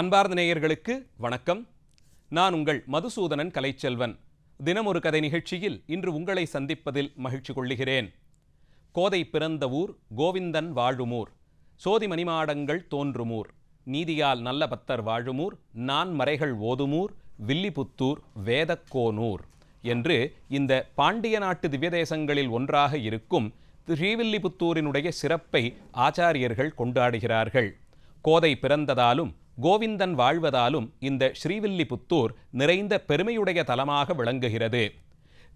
அன்பார்ந்த நேயர்களுக்கு வணக்கம். நான் உங்கள் மதுசூதனன் கலைச்செல்வன். தினமொரு கதை நிகழ்ச்சியில் இன்று உங்களை சந்திப்பதில் மகிழ்ச்சி கொள்ளுகிறேன். கோதை பிறந்த ஊர் கோவிந்தன் வாழுமூர். சோதி மணிமாடங்கள் தோன்றுமூர். நீதியால் நல்ல பத்தர் வாழுமூர். நான் மறைகள் ஓதுமூர். வில்லிபுத்தூர் வேதக்கோனூர் என்று இந்த பாண்டிய நாட்டு திவ்யதேசங்களில் ஒன்றாக இருக்கும் ஸ்ரீவில்லிபுத்தூரினுடைய சிறப்பை ஆச்சாரியர்கள் கொண்டாடுகிறார்கள். கோதை பிறந்ததாலும் கோவிந்தன் வாழ்வதாலும் இந்த ஸ்ரீவில்லிபுத்தூர் நிறைந்த பெருமையுடைய தலமாக விளங்குகிறது.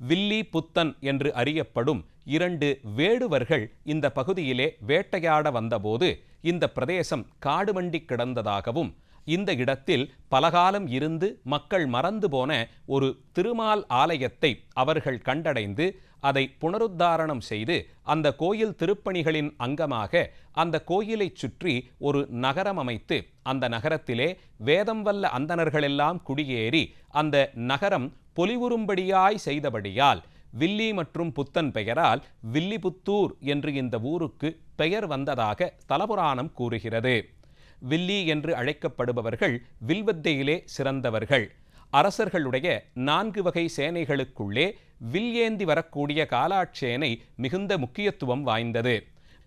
வில்லி புத்தன் என்று அறியப்படும் இரண்டு வேடுவர்கள் இந்த பகுதியிலே வேட்டையாட வந்தபோது இந்த பிரதேசம் காடுமண்டி கிடந்ததாகவும் இந்த இடத்தில் பலகாலம் இருந்து மக்கள் மறந்து போன ஒரு திருமால் ஆலயத்தை அவர்கள் கண்டடைந்து அதை புனருத்தாரணம் செய்து அந்த கோயில் திருப்பணிகளின் அங்கமாக அந்த கோயிலைச் சுற்றி ஒரு நகரம் அமைத்து அந்த நகரத்திலே வேதம் வல்ல அந்தணர்களெல்லாம் குடியேறி அந்த நகரம் பொலிவுறும்படியாய் செய்தபடியால் வில்லி மற்றும் புத்தன் பெயரால் வில்லிபுத்தூர் என்று இந்த ஊருக்கு பெயர் வந்ததாக தலபுராணம் கூறுகிறது. வில்லி என்று அழைக்கப்படுபவர்கள் வில்வத்தையிலே சிறந்தவர்கள். அரசர்களுடைய நான்கு வகை சேனைகளுக்குள்ளே வில் ஏந்தி வரக்கூடிய காலாட்சேனை மிகுந்த முக்கியத்துவம் வாய்ந்தது.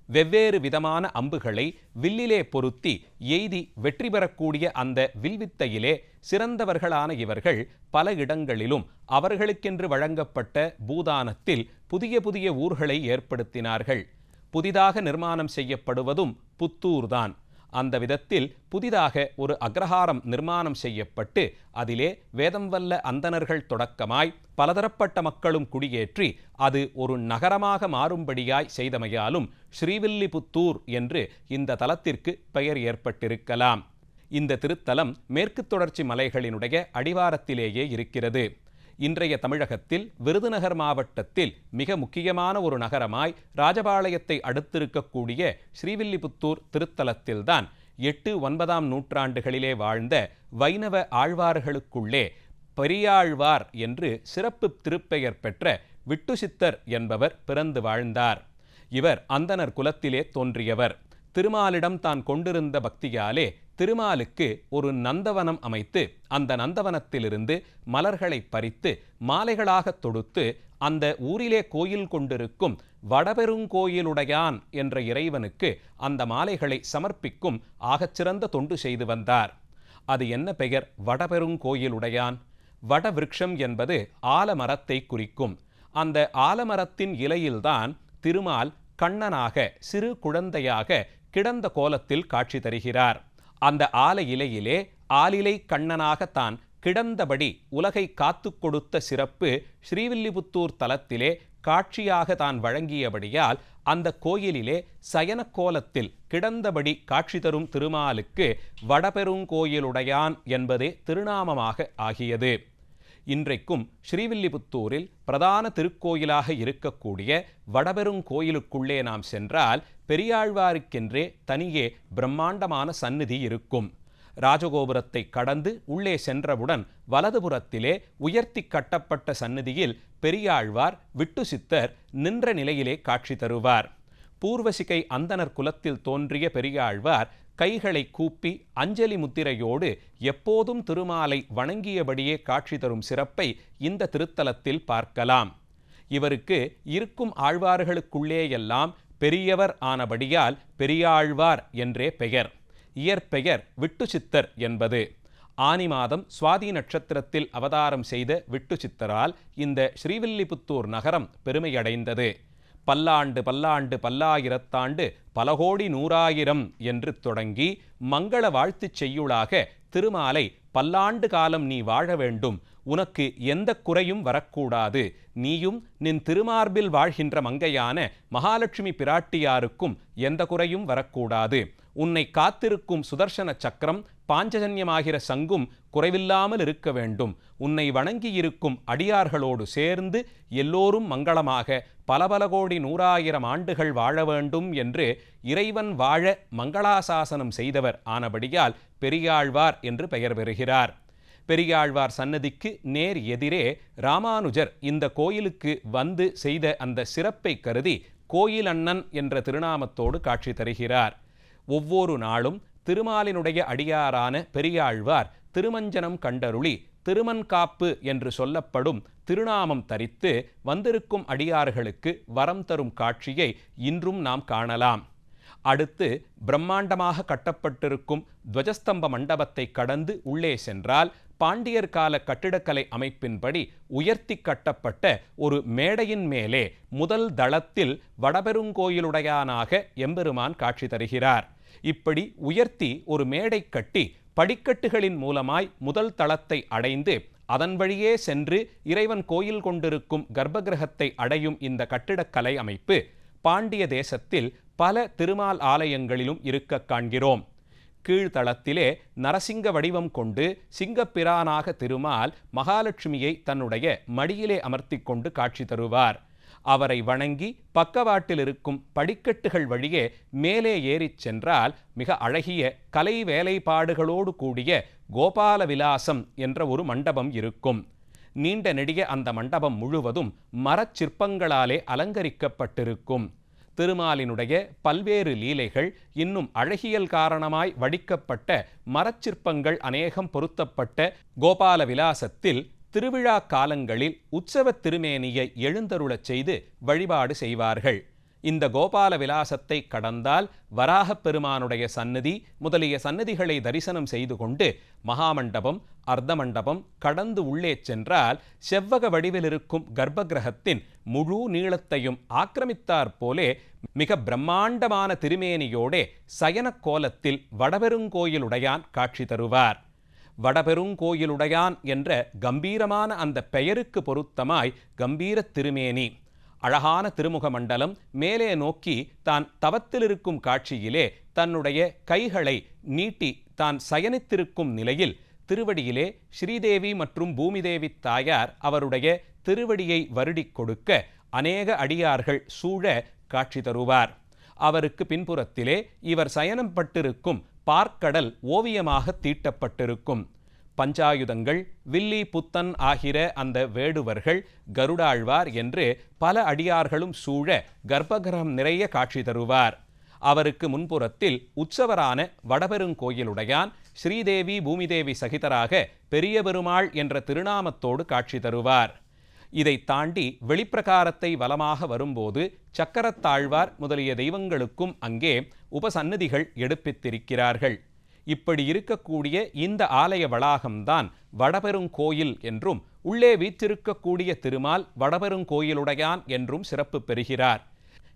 வெவ்வேறு விதமான அம்புகளை வில்லிலே பொருத்தி எய்தி வெற்றி பெறக்கூடிய அந்த வில்வித்தையிலே சிறந்தவர்களான இவர்கள் பல இடங்களிலும் அவர்களுக்கென்று வழங்கப்பட்ட பூதானத்தில் புதிய புதிய ஊர்களை ஏற்படுத்தினார்கள். புதிதாக நிர்மாணம் செய்யப்படுவதும் புத்தூர்தான். அந்த விதத்தில் புதிதாக ஒரு அக்ரஹாரம் நிர்மாணம் செய்யப்பட்டு அதிலே வேதம் வல்ல அந்தணர்கள் தொடக்கமாய் பலதரப்பட்ட மக்களும் குடியேற்றி அது ஒரு நகரமாக மாறும்படியாய் செய்தமையாலும் ஸ்ரீவில்லிபுத்தூர் என்று இந்த தலத்திற்கு பெயர் ஏற்பட்டிருக்கலாம். இந்த திருத்தலம் மேற்கு தொடர்ச்சி மலைகளினுடைய அடிவாரத்திலேயே இருக்கிறது. இன்றைய தமிழகத்தில் விருதுநகர் மாவட்டத்தில் மிக முக்கியமான ஒரு நகரமாய் ராஜபாளையத்தை அடுத்திருக்கக்கூடிய ஸ்ரீவில்லிபுத்தூர் திருத்தலத்தில்தான் எட்டு ஒன்பதாம் நூற்றாண்டுகளிலே வாழ்ந்த வைணவ ஆழ்வார்களுக்குள்ளே பெரியாழ்வார் என்று சிறப்பு திருப்பெயர் பெற்ற விட்டுசித்தர் என்பவர் பிறந்து வாழ்ந்தார். இவர் அந்தனர் குலத்திலே தோன்றியவர். திருமாலிடம் தான் கொண்டிருந்த பக்தியாலே திருமாலுக்கு ஒரு நந்தவனம் அமைத்து அந்த நந்தவனத்திலிருந்து மலர்களை பறித்து மாலைகளாக தொடுத்து அந்த ஊரிலே கோயில் கொண்டிருக்கும் வடபெருங்கோயிலுடையான் என்ற இறைவனுக்கு அந்த மாலைகளை சமர்ப்பிக்கும் ஆகச்சிறந்த தொண்டு செய்து வந்தார். அது என்ன பெயர்? வடபெருங்கோயிலுடையான். வடவிருக்ஷம் என்பது ஆலமரத்தை குறிக்கும். அந்த ஆலமரத்தின் இலையில்தான் திருமால் கண்ணனாக சிறு குழந்தையாக கிடந்த கோலத்தில் காட்சி தருகிறார். அந்த ஆல இலையிலே ஆலிலை கண்ணனாகத்தான் கிடந்தபடி உலகை காத்து கொடுத்த சிறப்பு ஸ்ரீவில்லிபுத்தூர் தலத்திலே காட்சியாக தான் வழங்கியபடியால் அந்த கோயிலிலே சயன கோலத்தில் கிடந்தபடி காட்சி தரும் திருமாலுக்கு வடபெருங்கோயிலுடையான் என்பதே திருநாமமாக ஆகியது. இன்றைக்கும் ஸ்ரீவில்லிபுத்தூரில் பிரதான திருக்கோயிலாக இருக்கக்கூடிய வடபெருங்கோயிலுக்குள்ளே நாம் சென்றால் பெரியாழ்வாருக்கென்றே தனியே பிரம்மாண்டமான சந்நிதி இருக்கும். ராஜகோபுரத்தை கடந்து உள்ளே சென்றவுடன் வலதுபுறத்திலே உயர்த்தி கட்டப்பட்ட சந்நிதியில் பெரியாழ்வார் விட்டு சித்தர் நின்ற நிலையிலே காட்சி தருவார். பூர்வசிகை அந்தனர் குலத்தில் தோன்றிய பெரியாழ்வார் கைகளை கூப்பி அஞ்சலி முத்திரையோடு எப்போதும் திருமாலை வணங்கியபடியே காட்சி தரும் சிறப்பை இந்த திருத்தலத்தில் பார்க்கலாம். இவருக்கு இருக்கும் ஆழ்வார்களுக்குள்ளேயெல்லாம் பெரியவர் ஆனபடியால் பெரியாழ்வார் என்றே பெயர். இயற்பெயர் விட்டுச்சித்தர் என்பது. ஆனி மாதம் சுவாதி நட்சத்திரத்தில் அவதாரம் செய்த விட்டுச்சித்தரால் இந்த ஸ்ரீவில்லிபுத்தூர் நகரம் பெருமையடைந்தது. பல்லாண்டு பல்லாண்டு பல்லாயிரத்தாண்டு பலகோடி நூறாயிரம் என்று தொடங்கி மங்கள வாழ்த்துச் செய்யுளாக திருமாலை பல்லாண்டு காலம் நீ வாழ வேண்டும். உனக்கு எந்த குறையும் வரக்கூடாது. நீயும் நின் திருமார்பில் வாழ்கின்ற மங்கையான மகாலட்சுமி பிராட்டியாருக்கும் எந்த குறையும் வரக்கூடாது. உன்னை காத்திருக்கும் சுதர்சன சக்கரம் பாஞ்சஜன்யமாகிற சங்கும் குறைவில்லாமல் இருக்க வேண்டும். உன்னை வணங்கியிருக்கும் அடியார்களோடு சேர்ந்து எல்லோரும் மங்களமாக பல பல கோடி நூறாயிரம் ஆண்டுகள் வாழ வேண்டும் என்று இறைவன் வாழ மங்களாசாசனம் செய்தவர் ஆனபடியால் பெரியாழ்வார் என்று பெயர் பெறுகிறார். பெரியாழ்வார் சன்னதிக்கு நேர் எதிரே ராமானுஜர் இந்த கோயிலுக்கு வந்து செய்த அந்த சிறப்பை கருதி கோயில் அண்ணன் என்ற திருநாமத்தோடு காட்சி தருகிறார். ஒவ்வொரு நாளும் திருமாலினுடைய அடியாரான பெரியாழ்வார் திருமஞ்சனம் கண்டருளி திருமன்காப்பு என்று சொல்லப்படும் திருநாமம் தரித்து வந்திருக்கும் அடியார்களுக்கு வரம் தரும் காட்சியை இன்றும் நாம் காணலாம். அடுத்து பிரம்மாண்டமாக கட்டப்பட்டிருக்கும் துவஜஸ்தம்ப மண்டபத்தை கடந்து உள்ளே சென்றால் பாண்டியர் கால கட்டிடக்கலை அமைப்பின்படி உயர்த்தி கட்டப்பட்ட ஒரு மேடையின் மேலே முதல் தளத்தில் வடபெருங்கோயிலுடையானாக எம்பெருமான் காட்சி தருகிறார். இப்படி உயர்த்தி ஒரு மேடை கட்டி படிக்கட்டுகளின் மூலமாய் முதல் தளத்தை அடைந்து அதன் வழியே சென்று இறைவன் கோயில் கொண்டிருக்கும் கர்ப்பகிரகத்தை அடையும் இந்த கட்டிடக்கலை அமைப்பு பாண்டிய தேசத்தில் பல திருமால் ஆலயங்களிலும் இருக்க காண்கிறோம். கீழ்த்தளத்திலே நரசிங்க வடிவம் கொண்டு சிங்கப்பிரானாக திருமால் மகாலட்சுமியை தன்னுடைய மடியிலே அமர்த்தி கொண்டு காட்சி தருவார். அவரை வணங்கி பக்கவாட்டில் இருக்கும் படிக்கட்டுகள் வழியே மேலே ஏறிச் சென்றால் மிக அழகிய கலை வேலைப்பாடுகளோடு கூடிய கோபால விலாசம் என்ற ஒரு மண்டபம் இருக்கும். நீண்ட நெடிய அந்த மண்டபம் முழுவதும் மரச்சிற்பங்களாலே அலங்கரிக்கப்பட்டிருக்கும். திருமாலினுடைய பல்வேறு லீலைகள் இன்னும் அழகியல் காரணமாய் வடிக்கப்பட்ட மரச்சிற்பங்கள் அநேகம் பொருத்தப்பட்ட கோபால விலாசத்தில் திருவிழா காலங்களில் உற்சவ திருமேனியை எழுந்தருளச் செய்து வழிபாடு செய்வார்கள். இந்த கோபால விலாசத்தை கடந்தால் வராகப் பெருமானுடைய சன்னதி முதலிய சன்னதிகளை தரிசனம் செய்து கொண்டு மகாமண்டபம் அர்த்த மண்டபம் கடந்து உள்ளே சென்றால் செவ்வக வடிவில் இருக்கும் கர்ப்பகிரகத்தின் முழு நீளத்தையும் ஆக்கிரமித்தாற் போலே மிக பிரம்மாண்டமான திருமேனியோடே சயன கோலத்தில் வடபெருங்கோயிலுடையான் காட்சி தருவார். வடபெருங்கோயிலுடையான் என்ற கம்பீரமான அந்த பெயருக்கு பொருத்தமாய் கம்பீர திருமேனி. அழகான திருமுக மண்டலம் மேலே நோக்கி தான் தவத்திலிருக்கும் காட்சியிலே தன்னுடைய கைகளை நீட்டி தான் சயனித்திருக்கும் நிலையில் திருவடியிலே ஸ்ரீதேவி மற்றும் பூமிதேவி தாயார் அவருடைய திருவடியை வருடிக் கொடுக்க அநேக அடியார்கள் சூழ காட்சி தருவார். அவருக்கு பின்புறத்திலே இவர் சயனம் பட்டிருக்கும் பார்க்கடல் ஓவியமாக தீட்டப்பட்டிருக்கும். பஞ்சாயுதங்கள் வில்லி புத்தன் ஆகிற அந்த வேடுவர்கள் கருடாழ்வார் என்று பல அடியார்களும் சூழ கர்ப்பகிரகம் நிறைய காட்சி தருவார். அவருக்கு முன்புறத்தில் உற்சவரான வடபெருங்கோயிலுடையான் ஸ்ரீதேவி பூமிதேவி சகிதராக பெரிய பெருமாள் என்ற திருநாமத்தோடு காட்சி தருவார். இதை தாண்டி வெளிப்பிரகாரத்தை வலமாக வரும்போது சக்கரத்தாழ்வார் முதலிய தெய்வங்களுக்கும் அங்கே உபசன்னதிகள் எடுப்பித்திருக்கிறார்கள். இப்படி இருக்கக்கூடிய இந்த ஆலய வளாகம்தான் வடபெருங்கோயில் என்றும் உள்ளே வீற்றிருக்கக்கூடிய திருமால் வடபெருங்கோயிலுடையான் என்றும் சிறப்பு பெறுகிறார்.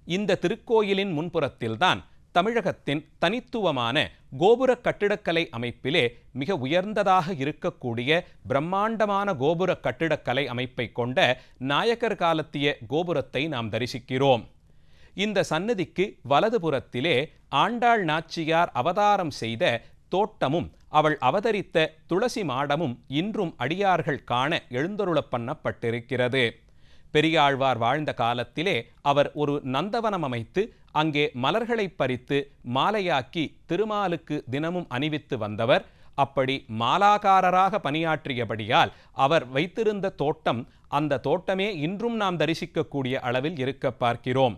இந்த திருக்கோயிலின் முன்புறத்தில்தான் தமிழகத்தின் தனித்துவமான கோபுர கட்டிடக்கலை அமைப்பிலே மிக உயர்ந்ததாக இருக்கக்கூடிய பிரம்மாண்டமான கோபுர கட்டிடக்கலை அமைப்பை கொண்ட நாயக்கர் காலத்திய கோபுரத்தை நாம் தரிசிக்கிறோம். இந்த சன்னதிக்கு வலதுபுறத்திலே ஆண்டாள் நாச்சியார் அவதாரம் செய்த தோட்டமும் அவள் அவதரித்த துளசி மாடமும் இன்றும் அடியார்கள் காண எழுந்தருளப் பண்ணப்பட்டிருக்கிறது பெரியாழ்வார் வாழ்ந்த காலத்திலே அவர் ஒரு நந்தவனம் அமைத்து அங்கே மலர்களை பறித்து மாலையாக்கி திருமாலுக்கு தினமும் அணிவித்து வந்தவர். அப்படி மாலாகாரராக பணியாற்றியபடியால் அவர் வைத்திருந்த தோட்டம் அந்த தோட்டமே இன்றும் நாம் தரிசிக்கக்கூடிய அளவில் இருக்க பார்க்கிறோம்.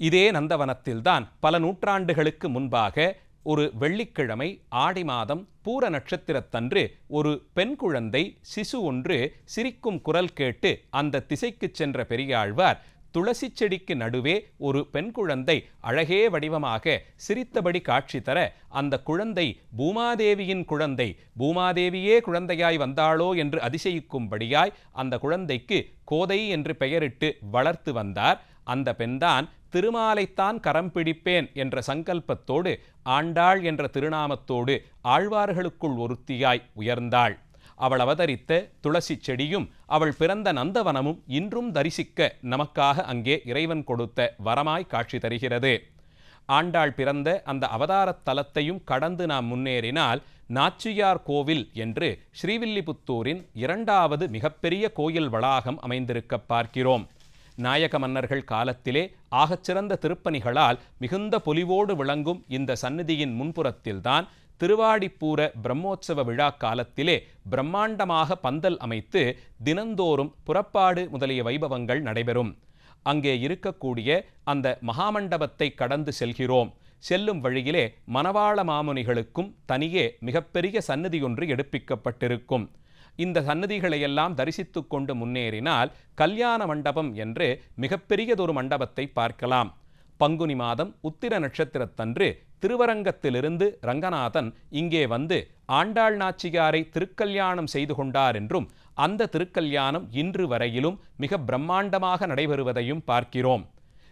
இதே நந்தவனத்தில்தான் பல நூற்றாண்டுகளுக்கு முன்பாக ஒரு வெள்ளிக்கிழமை ஆடி மாதம் பூர நட்சத்திரத்தன்று ஒரு பெண் குழந்தை சிசு ஒன்று சிரிக்கும் குரல் கேட்டு அந்த திசைக்கு சென்ற பெரியாழ்வார் துளசி செடிக்கு நடுவே ஒரு பெண் குழந்தை அழகே வடிவமாக சிரித்தபடி காட்சி தர அந்த குழந்தை பூமாதேவியின் குழந்தை பூமாதேவியே குழந்தையாய் வந்தாளோ என்று அதிசயிக்கும்படியாய் அந்த குழந்தைக்கு கோதை என்று பெயரிட்டு வளர்த்து வந்தார். அந்த பெண்தான் திருமாலைத்தான் கரம் பிடிப்பேன் என்ற சங்கல்பத்தோடு ஆண்டாள் என்ற திருநாமத்தோடு ஆழ்வார்களுக்குள் ஒருத்தியாய் உயர்ந்தாள். அவள் அவதரித்த துளசி செடியும் அவள் பிறந்த நந்தவனமும் இன்றும் தரிசிக்க நமக்காக அங்கே இறைவன் கொடுத்த வரமாய் காட்சி தருகிறது. ஆண்டாள் பிறந்த அந்த அவதாரத் தலத்தையும் கடந்து நாம் முன்னேறினால் நாச்சியார் கோவில் என்று ஸ்ரீவில்லிபுத்தூரின் இரண்டாவது மிகப்பெரிய கோயில் வளாகம் அமைந்திருக்க பார்க்கிறோம். நாயக மன்னர்கள் காலத்திலே ஆகச்சிறந்த திருப்பணிகளால் மிகுந்த பொலிவோடு விளங்கும் இந்த சந்நிதியின் முன்புறத்தில்தான் திருவாடிப்பூர பிரம்மோற்சவ விழா காலத்திலே பிரம்மாண்டமாக பந்தல் அமைத்து தினந்தோறும் புறப்பாடு முதலிய வைபவங்கள் நடைபெறும். அங்கே இருக்கக்கூடிய அந்த மகாமண்டபத்தை கடந்து செல்கிறோம். செல்லும் வழியிலே மணவாள மாமுனிகளுக்கும் தனியே மிகப்பெரிய சன்னதி ஒன்று எடுப்பிக்கப்பட்டிருக்கும். இந்த சன்னதிகளையெல்லாம் தரிசித்து கொண்டு முன்னேறினால் கல்யாண மண்டபம் என்று மிகப்பெரியதொரு மண்டபத்தை பார்க்கலாம். பங்குனி மாதம் உத்திர நட்சத்திரத்தன்று திருவரங்கத்திலிருந்து ரங்கநாதன் இங்கே வந்து ஆண்டாள் நாச்சியாரை திருக்கல்யாணம் செய்து கொண்டார் என்றும் அந்த திருக்கல்யாணம் இன்று வரையிலும் மிக பிரம்மாண்டமாக நடைபெறுவதையும் பார்க்கிறோம்.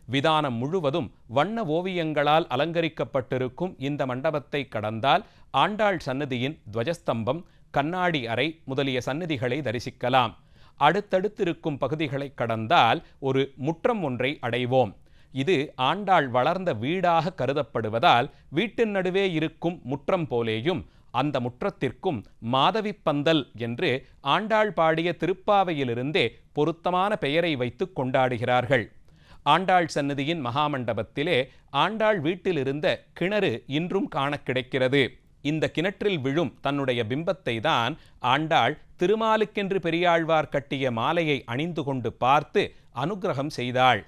விதானம் முழுவதும் வண்ண ஓவியங்களால் அலங்கரிக்கப்பட்டிருக்கும் இந்த மண்டபத்தை கடந்தால் ஆண்டாள் சன்னதியின் துவஜஸ்தம்பம் கண்ணாடி அறை முதலிய சன்னதிகளை தரிசிக்கலாம். அடுத்தடுத்திருக்கும் பகுதிகளை கடந்தால் ஒரு முற்றம் ஒன்றை அடைவோம். இது ஆண்டாள் வளர்ந்த வீடாக கருதப்படுவதால் வீட்டின் நடுவே இருக்கும் முற்றம் போலேயும் அந்த முற்றத்திற்கும் மாதவி பந்தல் என்று ஆண்டாள் பாடிய திருப்பாவையிலிருந்தே பொருத்தமான பெயரை வைத்து கொண்டாடுகிறார்கள். ஆண்டாள் சன்னதியின் மகாமண்டபத்திலே ஆண்டாள் வீட்டிலிருந்த கிணறு இன்றும் காண கிடைக்கிறது. இந்த கிணற்றில் விழும் தன்னுடைய பிம்பத்தை தான் ஆண்டாள் திருமாலுக்கென்று பெரியாழ்வார் கட்டிய மாலையை அணிந்து கொண்டு பார்த்து அனுகிரகம் செய்தாள்.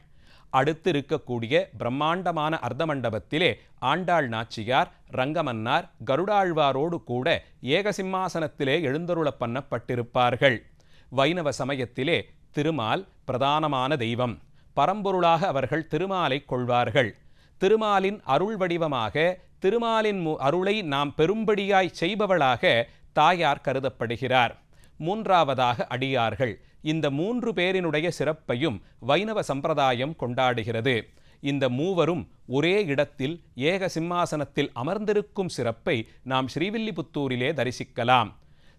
அடுத்து இருக்கக்கூடிய பிரம்மாண்டமான அர்த்த மண்டபத்திலே ஆண்டாள் நாச்சியார் ரங்கமன்னார் கருடாழ்வாரோடு கூட ஏகசிம்மாசனத்திலே எழுந்தருளப் பண்ணப்பட்டிருப்பார்கள். வைணவ சமயத்திலே திருமால் பிரதானமான தெய்வம். பரம்பொருளாக அவர்கள் திருமாலை கொள்வார்கள். திருமாலின் அருள் வடிவமாக திருமாலின் அருளை நாம் பெரும்படியாய் செய்பவளாக தாயார் கருதப்படுகிறார். மூன்றாவதாக அடியார்கள். இந்த மூன்று பேரினுடைய சிறப்பையும் வைணவ சம்பிரதாயம் கொண்டாடுகிறது. இந்த மூவரும் ஒரே இடத்தில் ஏக சிம்மாசனத்தில் அமர்ந்திருக்கும் சிறப்பை நாம் ஸ்ரீவில்லிபுத்தூரிலே தரிசிக்கலாம்.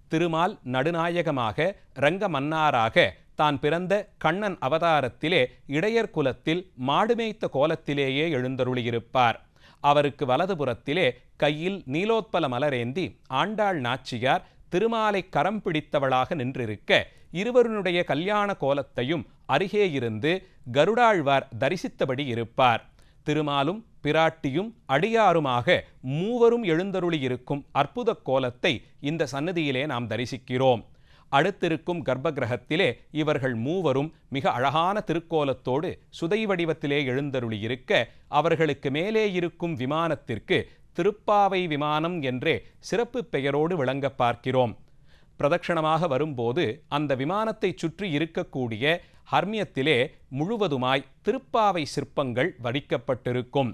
திருமால் நடுநாயகமாக ரங்க மன்னாராக தான் பிறந்த கண்ணன் அவதாரத்திலே இடையர் குலத்தில் மாடுமேய்த்த கோலத்திலேயே எழுந்தருளியிருப்பார். அவருக்கு வலதுபுறத்திலே கையில் நீலோத்பல மலரேந்தி ஆண்டாள் நாச்சியார் திருமாலை கரம் பிடித்தவளாக நின்றிருக்க இருவருடைய கல்யாண கோலத்தையும் அருகே இருந்து கருடாழ்வார் தரிசித்தபடி இருப்பார். திருமாலும் பிராட்டியும் அடியாருமாக மூவரும் எழுந்தருளியிருக்கும் அற்புத கோலத்தை இந்த சன்னதியிலே நாம் தரிசிக்கிறோம். அடுத்திருக்கும் கர்ப்பகிரகத்திலே இவர்கள் மூவரும் மிக அழகான திருக்கோலத்தோடு சுதை வடிவத்திலே எழுந்தருளியிருக்க அவர்களுக்கு மேலே இருக்கும் விமானத்திற்கு திருப்பாவை விமானம் என்றே சிறப்பு பெயரோடு விளங்க பார்க்கிறோம். பிரதட்சணமாக வரும்போது அந்த விமானத்தை சுற்றி இருக்கக்கூடிய ஹர்மியத்திலே முழுவதுமாய் திருப்பாவை சிற்பங்கள் வடிக்கப்பட்டிருக்கும்.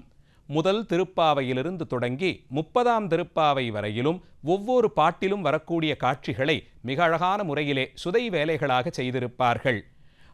முதல் திருப்பாவையிலிருந்து தொடங்கி முப்பதாம் திருப்பாவை வரையிலும் ஒவ்வொரு பாட்டிலும் வரக்கூடிய காட்சிகளை மிக அழகான முறையிலே சுதை வேலைகளாக செய்திருப்பார்கள்.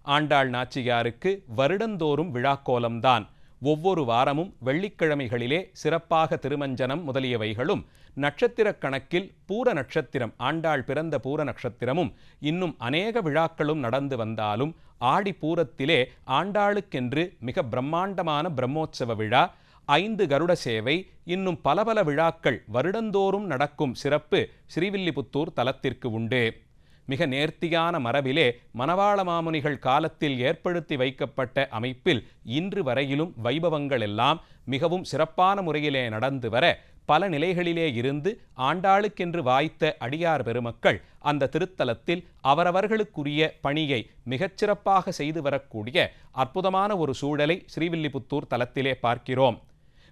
ஆண்டாள் நாச்சியாருக்கு வருடந்தோறும் விழாக்கோலம்தான். ஒவ்வொரு வாரமும் வெள்ளிக்கிழமைகளிலே சிறப்பாக திருமஞ்சனம் முதலியவைகளும் நட்சத்திரக் கணக்கில் பூர நட்சத்திரம் ஆண்டாள் பிறந்த பூர நட்சத்திரமும் இன்னும் அநேக விழாக்களும் நடந்து வந்தாலும் ஆடி பூரத்திலே ஆண்டாளுக்கென்று மிக பிரம்மாண்டமான பிரம்மோற்சவ விழா ஐந்து கருட சேவை இன்னும் பல பல விழாக்கள் வருடந்தோறும் நடக்கும் சிறப்பு ஸ்ரீவில்லிபுத்தூர் தலத்திற்கு உண்டு. மிக நேர்த்தியான மரபிலே மணவாள மாமுனிகள் காலத்தில் ஏற்படுத்தி வைக்கப்பட்ட அமைப்பில் இன்று வரையிலும் வைபவங்கள் எல்லாம் மிகவும் சிறப்பான முறையிலே நடந்து வர பல நிலைகளிலே இருந்து ஆண்டாளுக்கென்று வாய்த்த அடியார் பெருமக்கள் அந்த திருத்தலத்தில் அவரவர்களுக்குரிய பணியை மிகச்சிறப்பாக செய்து வரக்கூடிய அற்புதமான ஒரு சூழலை ஸ்ரீவில்லிபுத்தூர் தலத்திலே பார்க்கிறோம்.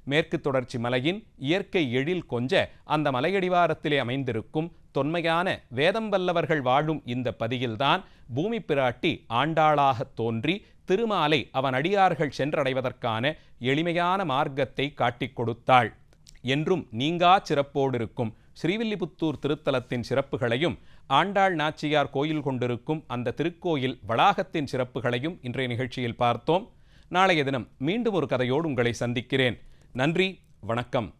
மேற்கு தொடர்ச்சி மலையின் இயற்கை எழில் கொஞ்ச அந்த மலையடிவாரத்திலே அமைந்திருக்கும் தொன்மையான வேதம் வல்லவர்கள் வாழும் இந்த பதியில்தான் பூமி பிராட்டி ஆண்டாளாக தோன்றி திருமாலை அவன் அடியார்கள் சென்றடைவதற்கான எளிமையான மார்க்கத்தை காட்டிக் கொடுத்தாள். என்றும் நீங்கா சிறப்போடு இருக்கும் ஸ்ரீவில்லிபுத்தூர் திருத்தலத்தின் சிறப்புகளையும் ஆண்டாள் நாச்சியார் கோயில் கொண்டிருக்கும் அந்த திருக்கோயில் வளாகத்தின் சிறப்புகளையும் இன்றைய நிகழ்ச்சியில் பார்த்தோம். நாளைய தினம் மீண்டும் ஒரு கதையோடு உங்களை சந்திக்கிறேன். நன்றி வணக்கம்.